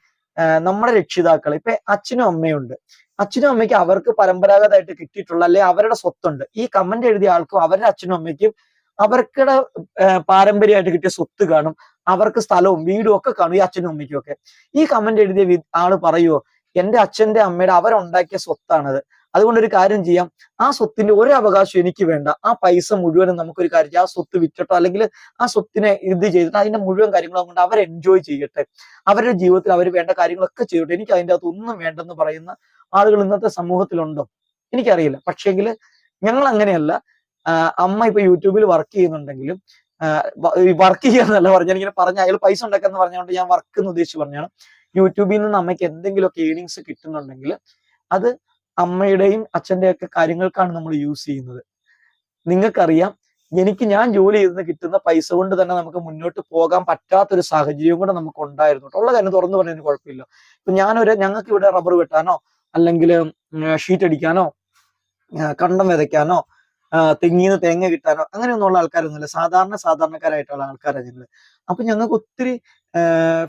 [SPEAKER 1] നമ്മുടെ രക്ഷിതാക്കൾ ഇപ്പൊ അച്ഛനും അമ്മയുണ്ട് അച്ഛനും അമ്മയ്ക്ക് അവർക്ക് പരമ്പരാഗതമായിട്ട് കിട്ടിയിട്ടുള്ള അല്ലെ അവരുടെ സ്വത്തുണ്ട്. ഈ കമന്റ് എഴുതിയ ആൾക്കും അവരുടെ അച്ഛനും അമ്മയ്ക്കും അവർക്കുടെ പാരമ്പര്യമായിട്ട് കിട്ടിയ സ്വത്ത് കാണും. അവർക്ക് സ്ഥലവും വീടും ഒക്കെ കാണും ഈ അച്ഛനും അമ്മയ്ക്കും ഒക്കെ. ഈ കമന്റ് എഴുതിയ ആൾ പറയുവോ എന്റെ അച്ഛന്റെ അമ്മയുടെ അവരുണ്ടാക്കിയ സ്വത്താണത്. അതുകൊണ്ട് ഒരു കാര്യം ചെയ്യാം. ആ സ്വത്തിന്റെ ഒരു അവകാശം എനിക്ക് വേണ്ട. ആ പൈസ മുഴുവനും നമുക്കൊരു കാര്യം ചെയ്യാം. ആ സ്വത്ത് വിറ്റിട്ടോ അല്ലെങ്കിൽ ആ സ്വത്തിനെ ഇത് ചെയ്തിട്ട് അതിന്റെ മുഴുവൻ കാര്യങ്ങളും കൊണ്ട് അവർ എൻജോയ് ചെയ്യട്ടെ. അവരുടെ ജീവിതത്തിൽ അവർ വേണ്ട കാര്യങ്ങളൊക്കെ ചെയ്യട്ടെ എനിക്ക് അതിന്റെ അകത്ത് ഒന്നും വേണ്ടെന്ന് പറയുന്ന ആളുകൾ ഇന്നത്തെ സമൂഹത്തിലുണ്ടോ? എനിക്കറിയില്ല. പക്ഷേങ്കിൽ ഞങ്ങൾ അങ്ങനെയല്ല അമ്മ ഇപ്പൊ യൂട്യൂബിൽ വർക്ക് ചെയ്യുന്നുണ്ടെങ്കിലും വർക്ക് ചെയ്യാന്നല്ല പറഞ്ഞാൽ ഇങ്ങനെ പറഞ്ഞ അയാൾ പൈസ ഉണ്ടാക്കാന്ന് പറഞ്ഞുകൊണ്ട് ഞാൻ വർക്ക് എന്ന് ഉദ്ദേശിച്ച് പറഞ്ഞാണ് യൂട്യൂബിൽ നിന്ന് അമ്മയ്ക്ക് എന്തെങ്കിലുമൊക്കെ ഏണിങ്സ് കിട്ടുന്നുണ്ടെങ്കിൽ അത് അമ്മയുടെയും അച്ഛന്റെയൊക്കെ കാര്യങ്ങൾക്കാണ് നമ്മൾ യൂസ് ചെയ്യുന്നത്. നിങ്ങൾക്കറിയാം എനിക്ക് ഞാൻ ജോലി ചെയ്ത് കിട്ടുന്ന പൈസ കൊണ്ട് തന്നെ നമുക്ക് മുന്നോട്ട് പോകാൻ പറ്റാത്തൊരു സാഹചര്യവും കൂടെ നമുക്ക് ഉണ്ടായിരുന്നു. ഉള്ള കാര്യം തുറന്നു പറഞ്ഞതിന് കുഴപ്പമില്ല. ഇപ്പൊ ഞാനൊരു ഞങ്ങൾക്ക് ഇവിടെ റബ്ബർ വെട്ടാനോ അല്ലെങ്കിൽ ഷീറ്റ് അടിക്കാനോ കണ്ടം വിതയ്ക്കാനോ തെങ്ങിന്ന് തേങ്ങ കിട്ടാനോ അങ്ങനെയൊന്നുള്ള ആൾക്കാരൊന്നുമില്ല. സാധാരണ സാധാരണക്കാരായിട്ടുള്ള ആൾക്കാരാണ് ഞങ്ങൾ അപ്പൊ ഞങ്ങൾക്ക് ഒത്തിരി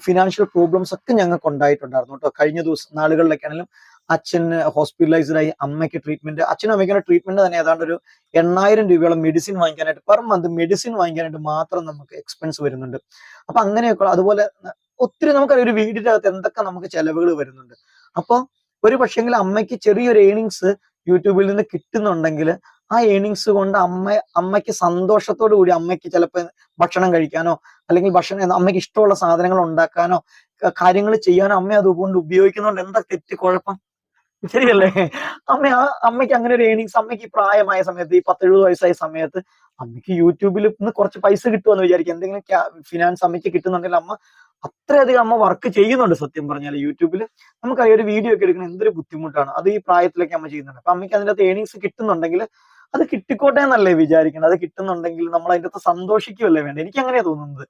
[SPEAKER 1] ഫിനാൻഷ്യൽ പ്രോബ്ലംസ് ഒക്കെ ഞങ്ങൾക്ക് ഉണ്ടായിട്ടുണ്ടായിരുന്നു കേട്ടോ. കഴിഞ്ഞ ദിവസം നാളുകളിലൊക്കെ ആണെങ്കിലും അച്ഛൻ ഹോസ്പിറ്റലൈസ്ഡ് ആയി അമ്മയ്ക്ക് ട്രീറ്റ്മെന്റ് അച്ഛനും അമ്മയ്ക്കുള്ള ട്രീറ്റ്മെന്റ് തന്നെ. ഏതാണ്ട് ഒരു എണ്ണായിരം രൂപയോളം മെഡിസിൻ വാങ്ങിക്കാനായിട്ട് പെർ മന്ത് മെഡിസിൻ വാങ്ങിക്കാനായിട്ട് മാത്രം നമുക്ക് എക്സ്പെൻസ് വരുന്നുണ്ട്. അപ്പൊ അങ്ങനെയൊക്കെ അതുപോലെ ഒത്തിരി നമുക്ക് ഒരു വീടിന്റെ അകത്ത് എന്തൊക്കെ നമുക്ക് ചെലവുകൾ വരുന്നുണ്ട്. അപ്പൊ ഒരു പക്ഷേങ്കിൽ അമ്മയ്ക്ക് ചെറിയൊരു ഏണിങ്സ് യൂട്യൂബിൽ നിന്ന് കിട്ടുന്നുണ്ടെങ്കിൽ ആ ഏണിങ്സ് കൊണ്ട് അമ്മ അമ്മയ്ക്ക് സന്തോഷത്തോടു കൂടി അമ്മയ്ക്ക് ചിലപ്പോൾ ഭക്ഷണം കഴിക്കാനോ അല്ലെങ്കിൽ ഭക്ഷണം അമ്മയ്ക്ക് ഇഷ്ടമുള്ള സാധനങ്ങൾ ഉണ്ടാക്കാനോ കാര്യങ്ങൾ ചെയ്യാനോ അമ്മ അതുകൊണ്ട് ഉപയോഗിക്കുന്നതുകൊണ്ട് എന്താ തെറ്റ് കുഴപ്പം? ശരിയല്ലേ? അമ്മ അമ്മയ്ക്ക് അങ്ങനെ ഒരു ഏണിങ്സ് അമ്മയ്ക്ക് ഈ പ്രായമായ സമയത്ത് ഈ പത്തെഴുപത് വയസ്സായ സമയത്ത് അമ്മയ്ക്ക് യൂട്യൂബിൽ നിന്ന് കുറച്ച് പൈസ കിട്ടുമെന്ന് വിചാരിക്കും. എന്തെങ്കിലും ഫിനാൻസ് അമ്മയ്ക്ക് കിട്ടുന്നുണ്ടെങ്കിൽ അമ്മ അത്രയധികം അമ്മ വർക്ക് ചെയ്യുന്നുണ്ട് സത്യം പറഞ്ഞാൽ യൂട്യൂബിൽ നമുക്കറിയാം ഒരു വീഡിയോ ഒക്കെ എടുക്കണം എന്തൊരു ബുദ്ധിമുട്ടാണ്. അത് ഈ പ്രായത്തിലൊക്കെ അമ്മ ചെയ്യുന്നുണ്ട്. അപ്പൊ അമ്മയ്ക്ക് അതിനകത്ത് ഏണിങ്സ് കിട്ടുന്നുണ്ടെങ്കിൽ അത് കിട്ടിക്കോട്ടെ എന്നല്ലേ വിചാരിക്കണം? അത് കിട്ടുന്നുണ്ടെങ്കിൽ നമ്മൾ അതിന്റെ അകത്ത് സന്തോഷിക്കുമല്ലേ വേണ്ട? എനിക്ക് അങ്ങനെയാ തോന്നുന്നത്.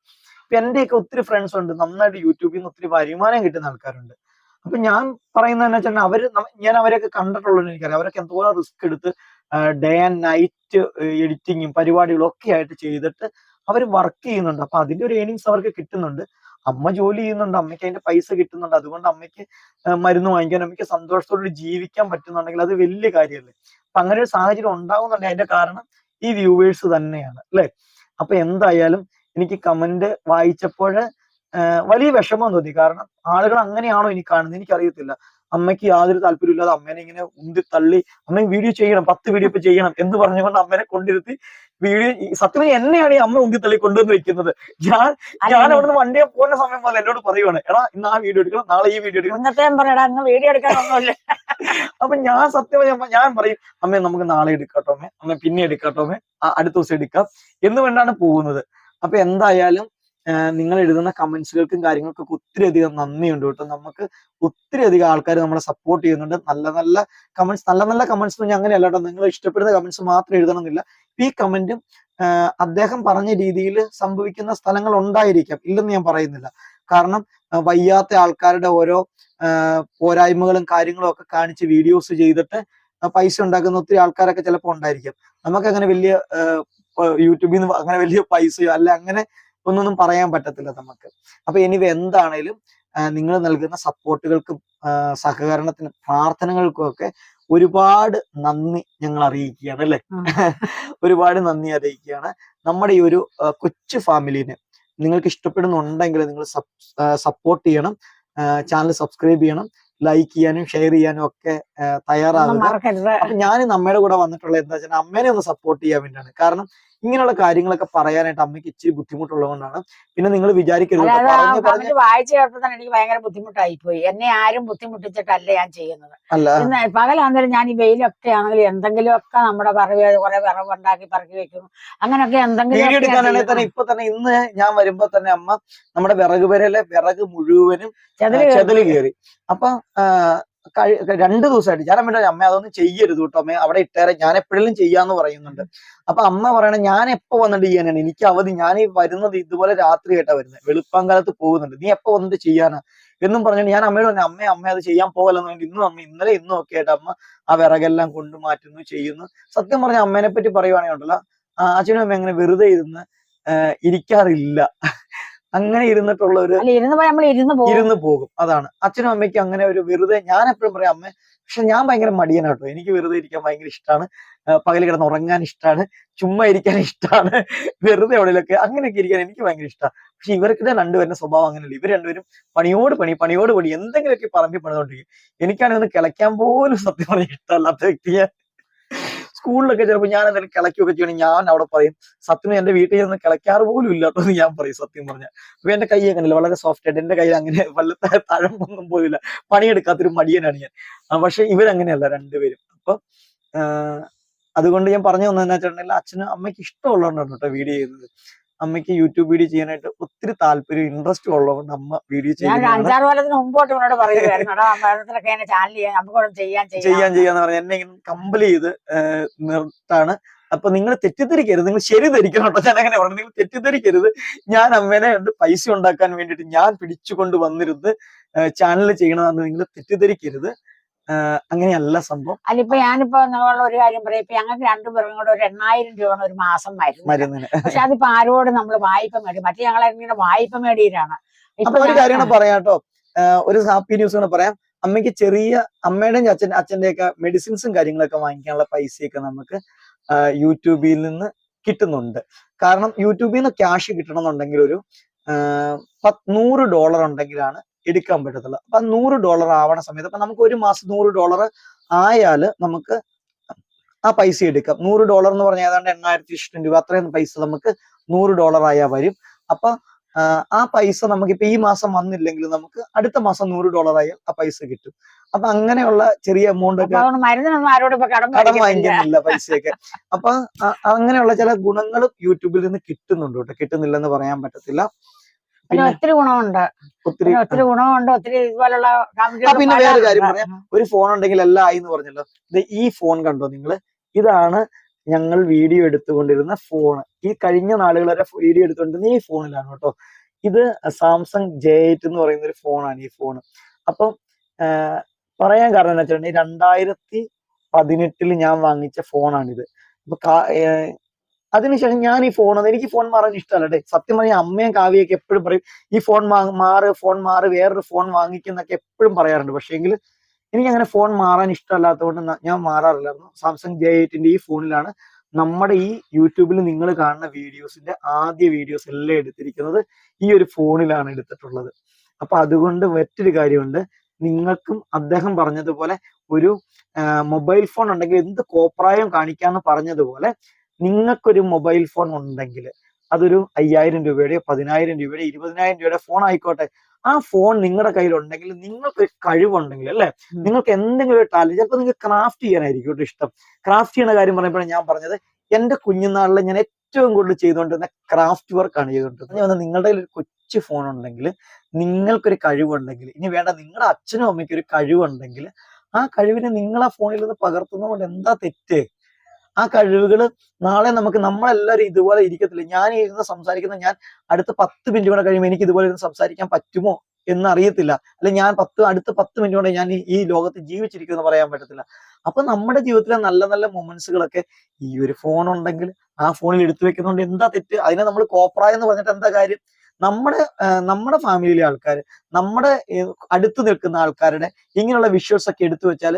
[SPEAKER 1] ഇപ്പൊ എന്റെയൊക്കെ ഒത്തിരി ഫ്രണ്ട്സ് ഉണ്ട്. നന്നായിട്ട് യൂട്യൂബിൽ നിന്ന് ഒത്തിരി വരുമാനം കിട്ടുന്ന ആൾക്കാരുണ്ട്. അപ്പൊ ഞാൻ പറയുന്നത് വെച്ചാൽ അവർ ഞാൻ അവരെയൊക്കെ കണ്ടിട്ടുള്ളത് എനിക്കറിയാം. അവരൊക്കെ എന്തോരം റിസ്ക് എടുത്ത് ഡേ ആൻഡ് നൈറ്റ് എഡിറ്റിങ്ങും പരിപാടികളും ഒക്കെ ആയിട്ട് ചെയ്തിട്ട് അവർ വർക്ക് ചെയ്യുന്നുണ്ട്. അപ്പൊ അതിന്റെ ഒരു ഏണിങ്സ് അവർക്ക് കിട്ടുന്നുണ്ട്. അമ്മ ജോലി ചെയ്യുന്നുണ്ട്. അമ്മയ്ക്ക് അതിന്റെ പൈസ കിട്ടുന്നുണ്ട്. അതുകൊണ്ട് അമ്മയ്ക്ക് മരുന്ന് വാങ്ങിക്കാൻ അമ്മയ്ക്ക് സന്തോഷത്തോടെ ജീവിക്കാൻ പറ്റുന്നുണ്ടെങ്കിൽ അത് വലിയ കാര്യമല്ലേ? അപ്പൊ അങ്ങനെ ഒരു സാഹചര്യം ഉണ്ടാവുന്നുണ്ടെങ്കിൽ അതിന്റെ കാരണം ഈ വ്യൂവേഴ്സ് തന്നെയാണ് അല്ലെ? അപ്പൊ എന്തായാലും എനിക്ക് കമന്റ് വായിച്ചപ്പോൾ വലിയ വിഷമം തോന്നി. കാരണം ആളുകൾ അങ്ങനെയാണോ ഇനി കാണുന്നത്? എനിക്കറിയത്തില്ല. അമ്മയ്ക്ക് യാതൊരു താല്പര്യമില്ലാതെ അമ്മേനെ ഇങ്ങനെ ഉന്തി തള്ളി അമ്മ വീഡിയോ ചെയ്യണം പത്ത് വീഡിയോ ഇപ്പൊ ചെയ്യണം എന്ന് പറഞ്ഞുകൊണ്ട് അമ്മേനെ കൊണ്ടിരുത്തി വീഡിയോ സത്യം എന്നെയാണ് ഈ അമ്മ ഉന്തി തള്ളി കൊണ്ടുവന്ന് വെക്കുന്നത്. ഞാൻ ഞാൻ അവിടുന്ന് വണ്ടിയെ പോകുന്ന സമയം പോലെ എന്നോട് പറയുവാണ് എടാ ഇന്ന് ആ വീഡിയോ എടുക്കണം നാളെ ഈ വീഡിയോ എടുക്കണം.
[SPEAKER 2] ഇന്നത്തെ പറയടാ ഇന്ന് വീഡിയോ എടുക്കാനൊന്നുമില്ല.
[SPEAKER 1] അപ്പൊ ഞാൻ സത്യം ഞാൻ പറയും അമ്മ നമുക്ക് നാളെ എടുക്കാട്ടോ അമ്മ. അമ്മ പിന്നെ എടുക്കാട്ടോ അമ്മ. ആ, അടുത്ത ദിവസം എടുക്കാം. എന്ന് വേണ്ടാണ് പോകുന്നത്. അപ്പൊ എന്തായാലും നിങ്ങൾ എഴുതുന്ന കമന്റ്സുകൾക്കും കാര്യങ്ങൾക്കൊക്കെ ഒത്തിരി അധികം നന്ദിയുണ്ട് കേട്ടോ. നമുക്ക് ഒത്തിരി അധികം ആൾക്കാർ നമ്മളെ സപ്പോർട്ട് ചെയ്യുന്നുണ്ട്. നല്ല നല്ല കമന്റ്സ് നല്ല നല്ല കമന്റ്സ് ഞാൻ അങ്ങനെയല്ല കേട്ടോ. നിങ്ങൾ ഇഷ്ടപ്പെടുന്ന കമന്റ്സ് മാത്രം എഴുതണമെന്നില്ല. ഈ കമന്റും അദ്ദേഹം പറഞ്ഞ രീതിയിൽ സംഭവിക്കുന്ന സ്ഥലങ്ങൾ ഉണ്ടായിരിക്കാം ഇല്ലെന്ന് ഞാൻ പറയുന്നില്ല. കാരണം വയ്യാത്ത ആൾക്കാരുടെ ഓരോ പോരായ്മകളും കാര്യങ്ങളും ഒക്കെ കാണിച്ച് വീഡിയോസ് ചെയ്തിട്ട് പൈസ ഉണ്ടാക്കുന്ന ഒത്തിരി ആൾക്കാരൊക്കെ ചിലപ്പോൾ ഉണ്ടായിരിക്കും. നമുക്ക് അങ്ങനെ വലിയ യൂട്യൂബിൽ നിന്ന് അങ്ങനെ വലിയ പൈസയോ അല്ല അങ്ങനെ ഒന്നൊന്നും പറയാൻ പറ്റത്തില്ല നമുക്ക്. അപ്പൊ എനിവ എന്താണേലും നിങ്ങൾ നൽകുന്ന സപ്പോർട്ടുകൾക്കും സഹകരണത്തിനും പ്രാർത്ഥനകൾക്കും ഒക്കെ ഒരുപാട് നന്ദി ഞങ്ങൾ അറിയിക്കുകയാണ് അല്ലെ? ഒരുപാട് നന്ദി അറിയിക്കുകയാണ്. നമ്മുടെ ഈ ഒരു കൊച്ചു ഫാമിലിനെ നിങ്ങൾക്ക് ഇഷ്ടപ്പെടുന്നുണ്ടെങ്കിൽ നിങ്ങൾ സപ്പോർട്ട് ചെയ്യണം ചാനൽ സബ്സ്ക്രൈബ് ചെയ്യണം ലൈക്ക് ചെയ്യാനും ഷെയർ ചെയ്യാനും ഒക്കെ അപ്പൊ ഞാൻ നമ്മുടെ കൂടെ വന്നിട്ടുള്ള എന്താ വെച്ചാൽ അമ്മേനെ ഒന്ന് സപ്പോർട്ട് ചെയ്യാൻ വേണ്ടിയാണ്. കാരണം ഇങ്ങനെയുള്ള കാര്യങ്ങളൊക്കെ പറയാനായിട്ട് അമ്മയ്ക്ക് ഇച്ചിരി ബുദ്ധിമുട്ടുള്ളതുകൊണ്ടാണ്. പിന്നെ നിങ്ങൾ വിചാരിക്കരുത്
[SPEAKER 2] വായിച്ചു കേട്ടപ്പോൾ തന്നെ എനിക്ക് ഭയങ്കര ബുദ്ധിമുട്ടായി പോയി എന്നെ ആരും ബുദ്ധിമുട്ടിച്ചിട്ടല്ല ഞാൻ ചെയ്യുന്നത്.
[SPEAKER 1] അല്ല.
[SPEAKER 2] പകലാന്നേരം ഞാൻ ഈ വെയിലൊക്കെ ആണെങ്കിൽ എന്തെങ്കിലുമൊക്കെ നമ്മുടെ പറവ് കുറെ വിറവ് ഉണ്ടാക്കി പറക്കി വെക്കും. അങ്ങനെയൊക്കെ എന്തെങ്കിലും
[SPEAKER 1] എടുക്കാനാണെങ്കിൽ തന്നെ ഇപ്പൊ തന്നെ ഇന്ന് ഞാൻ വരുമ്പോ തന്നെ അമ്മ നമ്മുടെ വിറക് വരയിലെ വിറക് മുഴുവനും ചെതൽ കയറി. അപ്പൊ രണ്ടു ദിവസമായിട്ട് ഞാൻ അമ്മയുടെ അമ്മ അതൊന്നും ചെയ്യരുത് കേട്ടോ അമ്മ. അവിടെ ഇട്ടേറെ ഞാൻ എപ്പോഴും ചെയ്യാന്ന് പറയുന്നുണ്ട്. അപ്പൊ അമ്മ പറയണ ഞാൻ എപ്പോ വന്നിട്ട് ചെയ്യാനാണ്? എനിക്ക് അവധി ഞാൻ ഈ വരുന്നത് ഇതുപോലെ രാത്രി ആയിട്ടാ വരുന്നത് വെളുപ്പാങ്കാലത്ത് പോകുന്നുണ്ട്. നീ എപ്പോ വന്നിട്ട് ചെയ്യാനാ? എന്നും പറഞ്ഞിട്ട് ഞാൻ അമ്മയോട് പറഞ്ഞു അമ്മ അമ്മ അത് ചെയ്യാൻ പോകലെന്ന് പറഞ്ഞു ഇന്നും അമ്മ ഇന്നലെ ഇന്നും ഒക്കെ ആയിട്ട് അമ്മ ആ വിറകെല്ലാം കൊണ്ടു മാറ്റുന്നു ചെയ്യുന്നു. സത്യം പറഞ്ഞ അമ്മേനെ പറ്റി പറയുവാണെങ്കിൽ ഉണ്ടല്ലോ അച്ഛനും അമ്മ അങ്ങനെ വെറുതെ ഇരുന്ന് ഇരിക്കാറില്ല. അങ്ങനെ ഇരുന്നിട്ടുള്ള ഒരു
[SPEAKER 2] ഇരുന്ന് പോകും.
[SPEAKER 1] അതാണ്. അച്ഛനും അമ്മയ്ക്കും അങ്ങനെ ഒരു വെറുതെ ഞാൻ എപ്പോഴും പറയാം അമ്മ പക്ഷെ ഞാൻ ഭയങ്കര മടിയനാട്ടോ. എനിക്ക് വെറുതെ ഇരിക്കാൻ ഭയങ്കര ഇഷ്ടമാണ് പകൽ കിടന്ന് ഉറങ്ങാൻ ഇഷ്ടമാണ് ചുമ്മാ ഇരിക്കാൻ ഇഷ്ടമാണ് വെറുതെ എവിടെയൊക്കെ അങ്ങനെയൊക്കെ ഇരിക്കാൻ എനിക്ക് ഭയങ്കര ഇഷ്ടമാണ് പക്ഷെ ഇവർക്ക് രണ്ടുപേരുടെ സ്വഭാവം അങ്ങനെയല്ല. ഇവർ രണ്ടുപേരും പണിയോട് പണി പണിയോട് പണി എന്തെങ്കിലുമൊക്കെ പറമ്പി പണിതുകൊണ്ടിരിക്കും എനിക്കാണെങ്കിൽ ഒന്ന് കിളയ്ക്കാൻ പോലും സത്യം പറഞ്ഞാൽ ഇഷ്ടമല്ലാത്ത വ്യക്തിയെ സ്കൂളിലൊക്കെ ചിലപ്പോൾ ഞാൻ എന്തെങ്കിലും കിളക്കുകയൊക്കെ ചെയ്യണമെങ്കിൽ ഞാൻ അവിടെ പറയും സത്യം എന്റെ വീട്ടിൽ നിന്ന് കിളയ്ക്കാറ് പോലും ഇല്ലാത്തതെന്ന് ഞാൻ പറയും സത്യം പറഞ്ഞാൽ അപ്പൊ എന്റെ കൈ അങ്ങനെയല്ല വളരെ സോഫ്റ്റ് ആയിട്ട് എന്റെ കൈ അങ്ങനെ വല്ല തഴമ്പൊന്നും പോയില്ല പണിയെടുക്കാത്തൊരു മടിയനാണ് ഞാൻ. പക്ഷെ ഇവരങ്ങനെയല്ല രണ്ടുപേരും. അപ്പൊ അതുകൊണ്ട് ഞാൻ പറഞ്ഞു വന്നതെന്ന് വെച്ചിട്ടുണ്ടെങ്കിൽ അച്ഛനും അമ്മയ്ക്ക് ഇഷ്ടമുള്ളതുകൊണ്ടാണ് കേട്ടോ വീഡിയോ ചെയ്യുന്നത്. അമ്മയ്ക്ക് യൂട്യൂബ് വീഡിയോ ചെയ്യാനായിട്ട് ഒത്തിരി താല്പര്യം ഇൻട്രസ്റ്റ് ഉള്ളതുകൊണ്ട് അമ്മ വീഡിയോ
[SPEAKER 2] ഞാൻ അഞ്ചാറ് കൊല്ലത്തിന് മുമ്പോട്ട് ഇവനോട് ചാനൽ ചെയ്യാൻ ചെയ്യാൻ
[SPEAKER 1] ചെയ്യാൻ ചെയ്യാന്ന് പറഞ്ഞ എന്നെ ഇങ്ങനെ കമ്പൽ ചെയ്ത് നിർത്താണ്. അപ്പൊ നിങ്ങൾ തെറ്റിദ്ധരിക്കരുത് നിങ്ങൾ ശരി ധരിക്കണം കേട്ടോ ഞാൻ അങ്ങനെ പറഞ്ഞു. നിങ്ങൾ തെറ്റിദ്ധരിക്കരുത്. ഞാൻ അമ്മേനെ കണ്ട് പൈസ ഉണ്ടാക്കാൻ വേണ്ടിയിട്ട് ഞാൻ പിടിച്ചുകൊണ്ട് വന്നിരുന്ന് ചാനൽ ചെയ്യണമെന്ന് നിങ്ങൾ തെറ്റിദ്ധരിക്കരുത്. അങ്ങനെയല്ല സംഭവം.
[SPEAKER 2] അല്ലിപ്പോ ഞാനിപ്പോ നിങ്ങളുള്ള ഒരു കാര്യം പറയാം. ഇപ്പൊ ഞങ്ങൾക്ക് രണ്ടുപേരും കൂടെ ഒരു എണ്ണായിരം രൂപയാണ് ഒരു മാസം മരുന്ന്.
[SPEAKER 1] മരുന്നിന്.
[SPEAKER 2] പക്ഷെ അതിപ്പോ ആരോട് നമ്മൾ വായ്പ മേടി മറ്റേ ഞങ്ങൾ എങ്ങനെ വായ്പ മേടിയിലാണ്.
[SPEAKER 1] അപ്പൊ ഒരു കാര്യം പറയാട്ടോ പറയാം കേട്ടോ. ഒരു ഹാപ്പി ന്യൂസ് കൂടെ പറയാം. അമ്മയ്ക്ക് ചെറിയ അമ്മയുടെയും അച്ഛൻ അച്ഛന്റെയൊക്കെ മെഡിസിൻസും കാര്യങ്ങളൊക്കെ വാങ്ങിക്കാനുള്ള പൈസയൊക്കെ നമുക്ക് യൂട്യൂബിൽ നിന്ന് കിട്ടുന്നുണ്ട്. കാരണം യൂട്യൂബിൽ നിന്ന് ക്യാഷ് കിട്ടണമെന്നുണ്ടെങ്കിൽ ഒരു നൂറ് ഡോളർ ഉണ്ടെങ്കിലാണ് എടുക്കാൻ പറ്റത്തുള്ളൂ. അപ്പൊ നൂറ് ഡോളർ ആവണ സമയത്ത് അപ്പൊ നമുക്ക് ഒരു മാസം നൂറ് ഡോളർ ആയാൽ നമുക്ക് ആ പൈസ എടുക്കാം. നൂറ് ഡോളർ എന്ന് പറഞ്ഞാൽ ഏതാണ്ട് എണ്ണായിരത്തി ഇഷ്ടം രൂപ അത്രയും പൈസ നമുക്ക് നൂറ് ഡോളർ ആയാൽ വരും. അപ്പൊ ആ പൈസ നമുക്ക് ഇപ്പൊ ഈ മാസം വന്നില്ലെങ്കിൽ നമുക്ക് അടുത്ത മാസം നൂറ് ഡോളർ ആയാൽ ആ പൈസ കിട്ടും. അപ്പൊ അങ്ങനെയുള്ള ചെറിയ എമൗണ്ട് ഒക്കെ
[SPEAKER 2] കടം
[SPEAKER 1] വാങ്ങിക്കുന്നില്ല പൈസയൊക്കെ. അപ്പൊ അങ്ങനെയുള്ള ചില ഗുണങ്ങളും യൂട്യൂബിൽ നിന്ന് കിട്ടുന്നുണ്ട് കേട്ടോ. കിട്ടുന്നില്ലെന്ന് പറയാൻ പറ്റത്തില്ല.
[SPEAKER 2] പിന്നെ ഒത്തിരി ഗുണമുണ്ട്.
[SPEAKER 1] ഒത്തിരി
[SPEAKER 2] ഒത്തിരി ഗുണമുണ്ട് ഒത്തിരി ഇതുപോലുള്ള
[SPEAKER 1] പിന്നെ വേറെ കാര്യം പറയാം. ഒരു ഫോൺ ഉണ്ടെങ്കിൽ അല്ല ആയി എന്ന് പറഞ്ഞല്ലോ. ഈ ഫോൺ കണ്ടോ നിങ്ങൾ? ഇതാണ് ഞങ്ങൾ വീഡിയോ എടുത്തുകൊണ്ടിരുന്ന ഫോൺ ഈ കഴിഞ്ഞ നാളുകൾ വരെ വീഡിയോ എടുത്തുകൊണ്ടിരുന്ന ഈ ഫോണിലാണ് കേട്ടോ. ഇത് സാംസങ് ജെ എയ്റ്റ് എന്ന് പറയുന്ന ഒരു ഫോണാണ് ഈ ഫോൺ അപ്പം പറയാൻ കാരണം എന്താ വെച്ചിട്ടുണ്ടെങ്കിൽ രണ്ടായിരത്തി പതിനെട്ടിൽ ഞാൻ വാങ്ങിച്ച ഫോണാണിത് അപ്പൊ അതിനുശേഷം ഞാൻ ഈ ഫോൺ എനിക്ക് ഫോൺ മാറാൻ ഇഷ്ടമല്ല. സത്യം പറഞ്ഞാൽ അമ്മയും കാവ്യൊക്കെ എപ്പോഴും പറയും ഈ ഫോൺ മാറ് ഫോൺ മാറ് വേറൊരു ഫോൺ വാങ്ങിക്കുന്നൊക്കെ എപ്പോഴും പറയാറുണ്ട്. പക്ഷേ എങ്കിൽ എനിക്ക് അങ്ങനെ ഫോൺ മാറാൻ ഇഷ്ടമല്ലാത്തതുകൊണ്ട് ഞാൻ മാറാറില്ലായിരുന്നു. സാംസങ് ജെ എയ്റ്റിന്റെ ഈ ഫോണിലാണ് നമ്മുടെ ഈ യൂട്യൂബിൽ നിങ്ങൾ കാണുന്ന വീഡിയോസിന്റെ ആദ്യ വീഡിയോസ് എല്ലാം എടുത്തിരിക്കുന്നത് ഈ ഒരു ഫോണിലാണ് എടുത്തിട്ടുള്ളത്. അപ്പൊ അതുകൊണ്ട് മറ്റൊരു കാര്യമുണ്ട്. നിങ്ങൾക്കും അദ്ദേഹം പറഞ്ഞതുപോലെ ഒരു മൊബൈൽ ഫോൺ ഉണ്ടെങ്കിൽ എന്ത് കോപ്രായം കാണിക്കാന്ന് പറഞ്ഞതുപോലെ നിങ്ങൾക്കൊരു മൊബൈൽ ഫോൺ ഉണ്ടെങ്കിൽ അതൊരു അയ്യായിരം രൂപയുടെയോ പതിനായിരം രൂപയുടെ ഇരുപതിനായിരം രൂപയുടെ ഫോൺ ആയിക്കോട്ടെ. ആ ഫോൺ നിങ്ങളുടെ കയ്യിൽ ഉണ്ടെങ്കിൽ നിങ്ങൾക്ക് ഒരു കഴിവുണ്ടെങ്കിൽ അല്ലെ? നിങ്ങൾക്ക് എന്തെങ്കിലും ഒരു ടാലന്റ് ചിലപ്പോൾ നിങ്ങൾക്ക് ക്രാഫ്റ്റ് ചെയ്യാനായിരിക്കും കേട്ടോ ഇഷ്ടം. ക്രാഫ്റ്റ് ചെയ്യുന്ന കാര്യം പറയുമ്പോഴാണ് ഞാൻ പറഞ്ഞത് എന്റെ കുഞ്ഞുനാളിൽ ഞാൻ ഏറ്റവും കൂടുതൽ ചെയ്തുകൊണ്ടിരുന്ന ക്രാഫ്റ്റ് വർക്കാണ് ചെയ്തുകൊണ്ടിരുന്നത്. ഞാൻ നിങ്ങളുടെ കയ്യിൽ ഒരു കൊച്ചു ഫോൺ ഉണ്ടെങ്കിൽ നിങ്ങൾക്കൊരു കഴിവുണ്ടെങ്കിൽ ഇനി വേണ്ട നിങ്ങളുടെ അച്ഛനും അമ്മയ്ക്കും ഒരു കഴിവുണ്ടെങ്കിൽ ആ കഴിവിനെ നിങ്ങൾ ആ ഫോണിൽ നിന്ന് പകർത്തുന്നതുകൊണ്ട് എന്താ തെറ്റ്? ആ കഴിവുകൾ നാളെ നമുക്ക് നമ്മളെല്ലാവരും ഇതുപോലെ ഇരിക്കത്തില്ല? ഞാൻ ഇരുന്ന് സംസാരിക്കുന്ന ഞാൻ അടുത്ത പത്ത് മിനിറ്റ് കൂടെ കഴിയുമ്പോൾ എനിക്ക് ഇതുപോലെ ഇരുന്ന് സംസാരിക്കാൻ പറ്റുമോ എന്ന് അറിയത്തില്ല അല്ലെ ഞാൻ പത്ത് അടുത്ത പത്ത് മിനിറ്റ് കൊണ്ട് ഞാൻ ഈ- ലോകത്ത് ജീവിച്ചിരിക്കുമെന്ന് പറയാൻ പറ്റത്തില്ല. അപ്പൊ നമ്മുടെ ജീവിതത്തിലെ നല്ല നല്ല മൊമെന്റ്സുകളൊക്കെ ഈ ഒരു ഫോൺ ഉണ്ടെങ്കിൽ ആ ഫോണിൽ എടുത്തു വെക്കുന്നതുകൊണ്ട് എന്താ തെറ്റ്? അതിനെ നമ്മൾ കോപ്രായം എന്ന് പറഞ്ഞിട്ട് എന്താ കാര്യം? നമ്മുടെ നമ്മുടെ ഫാമിലിയിലെ ആൾക്കാർ നമ്മുടെ അടുത്ത് നിൽക്കുന്ന ആൾക്കാരുടെ ഇങ്ങനെയുള്ള വിഷ്വൽസ് ഒക്കെ എടുത്തു വെച്ചാൽ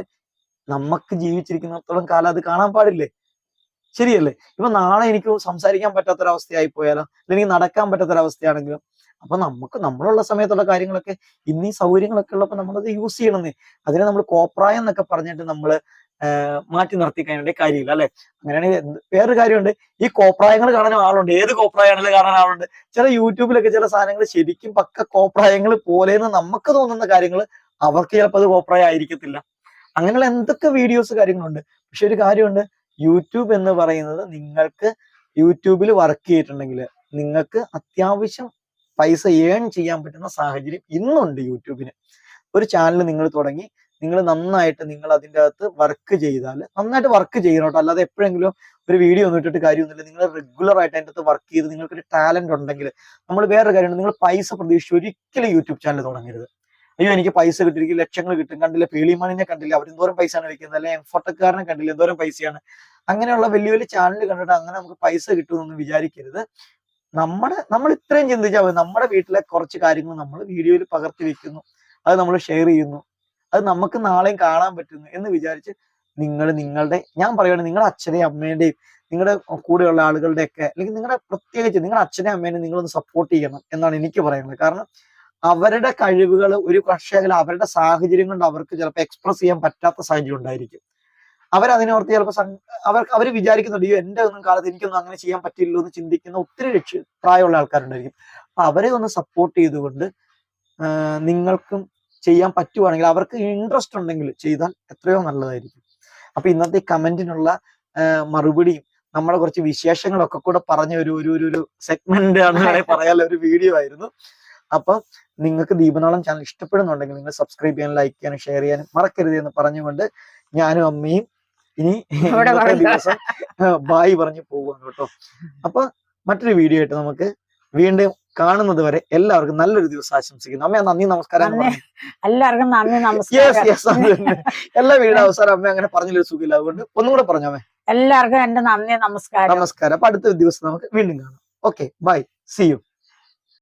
[SPEAKER 1] നമുക്ക് ജീവിച്ചിരിക്കുന്നിടത്തോളം കാലം അത് കാണാൻ പാടില്ലേ? ശരിയല്ലേ? ഇപ്പൊ നാളെ എനിക്ക് സംസാരിക്കാൻ പറ്റാത്തൊരവസ്ഥയായി പോയാലോ? അല്ലെങ്കിൽ നടക്കാൻ പറ്റാത്തൊരവസ്ഥയാണെങ്കിലും. അപ്പൊ നമുക്ക് നമ്മളുള്ള സമയത്തുള്ള കാര്യങ്ങളൊക്കെ ഇന്ന് ഈ സൗകര്യങ്ങളൊക്കെ ഉള്ളപ്പോൾ നമ്മളത് യൂസ് ചെയ്യണമെന്ന് അതിനെ നമ്മൾ കോപ്രായം എന്നൊക്കെ പറഞ്ഞിട്ട് നമ്മൾ മാറ്റി നിർത്തി കഴിഞ്ഞിട്ട് കാര്യമില്ല അല്ലെ? അങ്ങനെയാണെങ്കിൽ വേറൊരു കാര്യമുണ്ട്. ഈ കോപ്രായങ്ങൾ കാണാൻ ആളുണ്ട്. ഏത് കോപ്രായങ്ങളിൽ കാണാൻ ആളുണ്ട്? ചില യൂട്യൂബിലൊക്കെ ചില സാധനങ്ങൾ ശരിക്കും പക്ക കോപ്രായങ്ങൾ എന്ന് നമുക്ക് തോന്നുന്ന കാര്യങ്ങൾ അവർക്ക് ചിലപ്പോൾ അത് കോപ്രായം ആയിരിക്കത്തില്ല. അങ്ങനെയുള്ള എന്തൊക്കെ വീഡിയോസ് കാര്യങ്ങളുണ്ട്? പക്ഷെ ഒരു കാര്യമുണ്ട്. യൂട്യൂബ് എന്ന് പറയുന്നത് നിങ്ങൾക്ക് യൂട്യൂബിൽ വർക്ക് ചെയ്തിട്ടുണ്ടെങ്കിൽ നിങ്ങൾക്ക് അത്യാവശ്യം പൈസ ഏൺ ചെയ്യാൻ പറ്റുന്ന സാഹചര്യം ഇന്നുണ്ട് യൂട്യൂബിന് ഒരു ചാനൽ നിങ്ങൾ തുടങ്ങി നിങ്ങൾ നന്നായിട്ട് നിങ്ങൾ അതിന്റെ അകത്ത് വർക്ക് ചെയ്താൽ നന്നായിട്ട് വർക്ക് ചെയ്യണം കേട്ടോ. അല്ലാതെ എപ്പോഴെങ്കിലും ഒരു വീഡിയോ ഒന്നും ഇട്ടിട്ട് കാര്യമൊന്നുമില്ല. നിങ്ങൾ റെഗുലർ ആയിട്ട് അതിന്റെ അകത്ത് വർക്ക് ചെയ്ത് നിങ്ങൾക്കൊരു ടാലന്റ് ഉണ്ടെങ്കിൽ നമ്മൾ വേറൊരു കാര്യമുണ്ട് നിങ്ങൾ പൈസ പ്രതീക്ഷിച്ച് ഒരിക്കലും യൂട്യൂബ് ചാനൽ തുടങ്ങരുത്. അയ്യോ എനിക്ക് പൈസ കിട്ടിയിരിക്കും ലക്ഷങ്ങൾ കിട്ടും കണ്ടില്ല പേളിമാണിനെ കണ്ടില്ല അവർ എന്തോരം പൈസയാണ് വെക്കുന്നത് അല്ലെ? എംഫോട്ടക്കാരനെ കണ്ടില്ല എന്തോരം പൈസയാണ്. അങ്ങനെയുള്ള വലിയ വലിയ ചാനൽ കണ്ടിട്ട് അങ്ങനെ നമുക്ക് പൈസ കിട്ടുമെന്ന് വിചാരിക്കരുത്. നമ്മുടെ നമ്മൾ ഇത്രയും ചിന്തിച്ചാൽ മതി. നമ്മുടെ വീട്ടിലെ കുറച്ച് കാര്യങ്ങൾ നമ്മൾ വീഡിയോയിൽ പകർത്തി വെക്കുന്നു. അത് നമ്മൾ ഷെയർ ചെയ്യുന്നു. അത് നമുക്ക് നാളെയും കാണാൻ പറ്റുന്നു എന്ന് വിചാരിച്ച് നിങ്ങൾ നിങ്ങളുടെ ഞാൻ പറയുകയാണ് നിങ്ങളുടെ അച്ഛനെയും അമ്മേന്റെയും നിങ്ങളുടെ കൂടെയുള്ള ആളുകളുടെയൊക്കെ അല്ലെങ്കിൽ നിങ്ങളുടെ പ്രത്യേകിച്ച് നിങ്ങളുടെ അച്ഛനെയും അമ്മേനെയും നിങ്ങളൊന്ന് സപ്പോർട്ട് ചെയ്യണം എന്നാണ് എനിക്ക് പറയുന്നത്. കാരണം അവരുടെ കഴിവുകൾ ഒരു പക്ഷേ അവരുടെ സാഹചര്യം കൊണ്ട് അവർക്ക് ചിലപ്പോൾ എക്സ്പ്രസ് ചെയ്യാൻ പറ്റാത്ത സാഹചര്യം ഉണ്ടായിരിക്കും. അവരതിനോർത്ത് ചിലപ്പോൾ അവർ അവർ വിചാരിക്കുന്നുണ്ട് അയ്യോ എന്റെ ഒന്നും കാലത്ത് എനിക്കൊന്നും അങ്ങനെ ചെയ്യാൻ പറ്റില്ലല്ലോ എന്ന് ചിന്തിക്കുന്ന ഒത്തിരി ലക്ഷ്യ പ്രായമുള്ള ആൾക്കാരുണ്ടായിരിക്കും. അപ്പൊ അവരെ ഒന്ന് സപ്പോർട്ട് ചെയ്തുകൊണ്ട് നിങ്ങൾക്കും ചെയ്യാൻ പറ്റുവാണെങ്കിൽ അവർക്ക് ഇൻട്രസ്റ്റ് ഉണ്ടെങ്കിൽ ചെയ്താൽ എത്രയോ നല്ലതായിരിക്കും. അപ്പൊ ഇന്നത്തെ കമന്റിനുള്ള മറുപടിയും നമ്മുടെ കുറച്ച് വിശേഷങ്ങളൊക്കെ കൂടെ പറഞ്ഞ ഒരു ഒരു ഒരു- സെഗ്മെന്റ് ആണ് പറയാനുള്ള ഒരു വീഡിയോ ആയിരുന്നു. അപ്പൊ നിങ്ങൾക്ക് ദീപനാളം ചാനൽ ഇഷ്ടപ്പെടുന്നുണ്ടെങ്കിൽ നിങ്ങൾ സബ്സ്ക്രൈബ് ചെയ്യാനും ലൈക്ക് ചെയ്യാനും ഷെയർ ചെയ്യാനും മറക്കരുത് എന്ന് പറഞ്ഞുകൊണ്ട് ഞാനും അമ്മയും ഇനി. ദിവസം ബായി പറഞ്ഞു പോവുകയാണ് കേട്ടോ. അപ്പൊ മറ്റൊരു വീഡിയോ ആയിട്ട് നമുക്ക് വീണ്ടും കാണുന്നത് വരെ എല്ലാവർക്കും നല്ലൊരു ദിവസം ആശംസിക്കുന്നു. അമ്മ നന്ദി നമസ്കാരം.
[SPEAKER 2] എല്ലാവർക്കും നന്ദി നമസ്കാരം.
[SPEAKER 1] എല്ലാ വീട് അവസാനം അമ്മ അങ്ങനെ പറഞ്ഞൊരു സുഖമില്ല. അതുകൊണ്ട് ഒന്നും കൂടെ പറഞ്ഞോ അമ്മേ?
[SPEAKER 2] എല്ലാവർക്കും എന്റെ നന്ദി നമസ്കാരം.
[SPEAKER 1] നമസ്കാരം. അപ്പൊ അടുത്ത ദിവസം നമുക്ക് വീണ്ടും കാണാം. Okay bye C U